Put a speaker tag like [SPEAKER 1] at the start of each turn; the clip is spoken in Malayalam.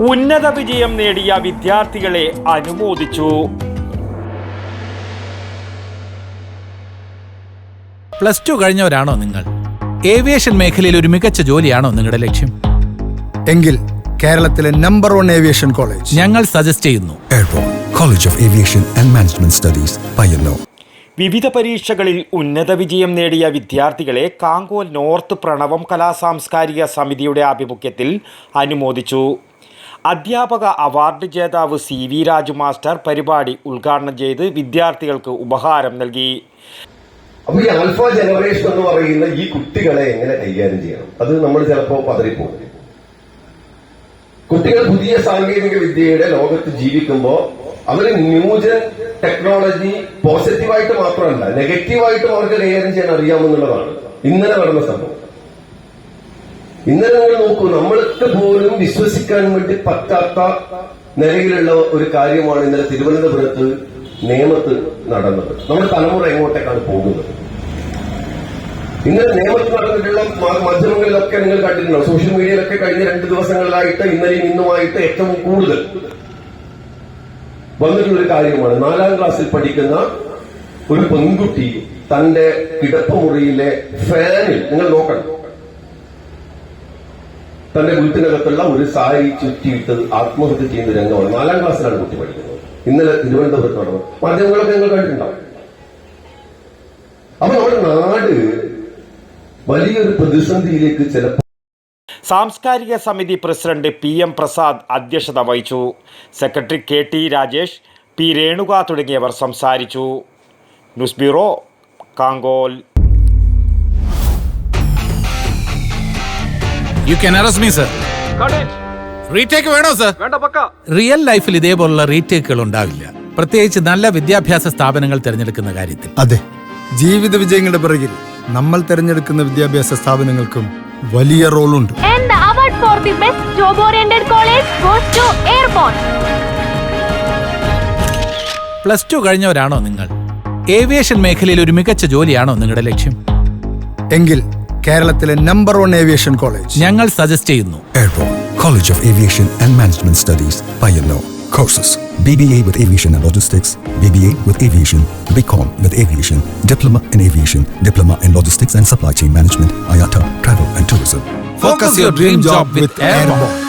[SPEAKER 1] ഉന്നത വിജയം നേടിയ വിദ്യാർത്ഥികളെ അനുമോദിച്ചു.
[SPEAKER 2] പ്ലസ് ടു കഴിഞ്ഞവരാണോ നിങ്ങൾ? ഏവിയേഷൻ മേഖലയിൽ ഒരു മികച്ച ജോലിയാണോ നിങ്ങളുടെ ലക്ഷ്യം?
[SPEAKER 3] എങ്കിൽ കേരളത്തിലെ നമ്പർ വൺ ഏവിയേഷൻ കോളേജ്
[SPEAKER 2] ഞങ്ങൾ സജസ്റ്റ് ചെയ്യുന്നു.
[SPEAKER 4] College of aviation and management studies Payyanur.
[SPEAKER 1] വിവിധ പരീക്ഷകളിൽ ഉന്നത വിജയം നേടിയ വിദ്യാർത്ഥികളെ കാങ്കോൽ നോർത്ത് പ്രണവം കലാസാംസ്കാരിക സമിതിയുടെ ആഭിമുഖ്യത്തിൽ അനുമോദിച്ചു. അധ്യാപക അവാർഡ് ജേതാവ് സി വി രാജു മാസ്റ്റർ പരിപാടി ഉദ്ഘാടനം ചെയ്ത് വിദ്യാർത്ഥികൾക്ക് ഉപഹാരം നൽകി.
[SPEAKER 5] അപ്പൊ ഈ ആൽഫ ജനറേഷൻ എന്ന് പറയുന്ന ഈ കുട്ടികളെ എങ്ങനെ കൈകാര്യം ചെയ്യണം? അത് നമ്മൾ ചിലപ്പോ പതറിപ്പോകും. കുട്ടികൾ പുതിയ സാങ്കേതിക വിദ്യയുടെ ലോകത്ത് ജീവിക്കുമ്പോൾ അവർ ന്യൂജൻ ടെക്നോളജി പോസിറ്റീവായിട്ട് മാത്രമല്ല നെഗറ്റീവായിട്ടും അവർക്ക് കൈകാര്യം ചെയ്യാൻ അറിയാമെന്നുള്ളതാണ് ഇന്നലെ നടന്ന സംഭവം. ഇന്നലെ നിങ്ങൾ നോക്കൂ നമ്മൾക്ക് പോലും വിശ്വസിക്കാൻ വേണ്ടി പറ്റാത്ത നിലയിലുള്ള ഒരു കാര്യമാണ് ഇന്നലെ തിരുവനന്തപുരത്ത് നിയമത്ത് നടന്നത്. നമ്മുടെ തലമുറ എങ്ങോട്ടേക്കാണ് പോകുന്നത്? ഇന്നലെ നിയമത്ത് നടന്നിട്ടുള്ള മാധ്യമങ്ങളിലൊക്കെ നിങ്ങൾ കണ്ടിട്ടുണ്ടോ? സോഷ്യൽ മീഡിയയിലൊക്കെ കഴിഞ്ഞ രണ്ട് ദിവസങ്ങളിലായിട്ട് ഇന്നലെയും ഇന്നുമായിട്ട് ഏറ്റവും കൂടുതൽ വന്നിട്ടുള്ളൊരു കാര്യമാണ്. നാലാം ക്ലാസ്സിൽ പഠിക്കുന്ന ഒരു പെൺകുട്ടി തന്റെ കിടപ്പുമുറിയിലെ ഫാനിൽ നിങ്ങൾ നോക്കണം. തന്റെ വീട്ടിനകത്തുള്ള ഒരു സാരി ചുറ്റിയിട്ട് ആത്മഹത്യ ചെയ്യുന്ന രംഗമാണ്. നാലാം ക്ലാസ്സിലാണ് കുട്ടി പഠിക്കുന്നത്. ഇന്നലെ തിരുവനന്തപുരത്ത് നടന്നു. മാധ്യമങ്ങളൊക്കെ ഞങ്ങൾ കണ്ടിട്ടുണ്ടാവും. അപ്പൊ നമ്മുടെ നാട് വലിയൊരു പ്രതിസന്ധിയിലേക്ക് ചിലപ്പോൾ
[SPEAKER 1] സാംസ്കാരിക സമിതി പ്രസിഡന്റ് പി എം പ്രസാദ് അധ്യക്ഷത വഹിച്ചു. Secretary K T Rajesh P Renuka തുടങ്ങിയവർ സംസാരിച്ചു. News bureau Kankol.
[SPEAKER 2] You can arrest me sir retake വേണോ സർ റിയൽ ലൈഫിൽ ഇതേപോലുള്ള റീടേക്കുകൾ ഉണ്ടാവില്ല. പ്രത്യേകിച്ച് നല്ല വിദ്യാഭ്യാസ സ്ഥാപനങ്ങൾ തിരഞ്ഞെടുക്കുന്ന കാര്യത്തിൽ.
[SPEAKER 3] അതെ. ജീവിത വിജയങ്ങളുടെ പിറകിൽ നമ്മൾ തിരഞ്ഞെടുക്കുന്ന വിദ്യാഭ്യാസ സ്ഥാപനങ്ങൾക്കും വലിയ റോളുണ്ട്.
[SPEAKER 6] And the award for the best job oriented college goes to Airborne.
[SPEAKER 2] Plus two കഴിഞ്ഞവരാണോ നിങ്ങൾ? ഏവിയേഷൻ മേഖലയിൽ ഒരു മികച്ച ജോലിയാണോ നിങ്ങളുടെ ലക്ഷ്യം?
[SPEAKER 3] എങ്കിൽ കേരളത്തിലെ നമ്പർ വൺ ഏവിയേഷൻ കോളേജ്
[SPEAKER 2] ഞങ്ങൾ സജസ്റ്റ് ചെയ്യുന്നു
[SPEAKER 4] Airborne College of Aviation and Management Studies, Payyanur. Courses BBA with Aviation and Logistics, BBA with Aviation, BCom with Aviation, Diploma in Aviation, Diploma in Logistics and Supply Chain Management, IATA, Travel and Tourism.
[SPEAKER 2] Focus your dream job with Airborne.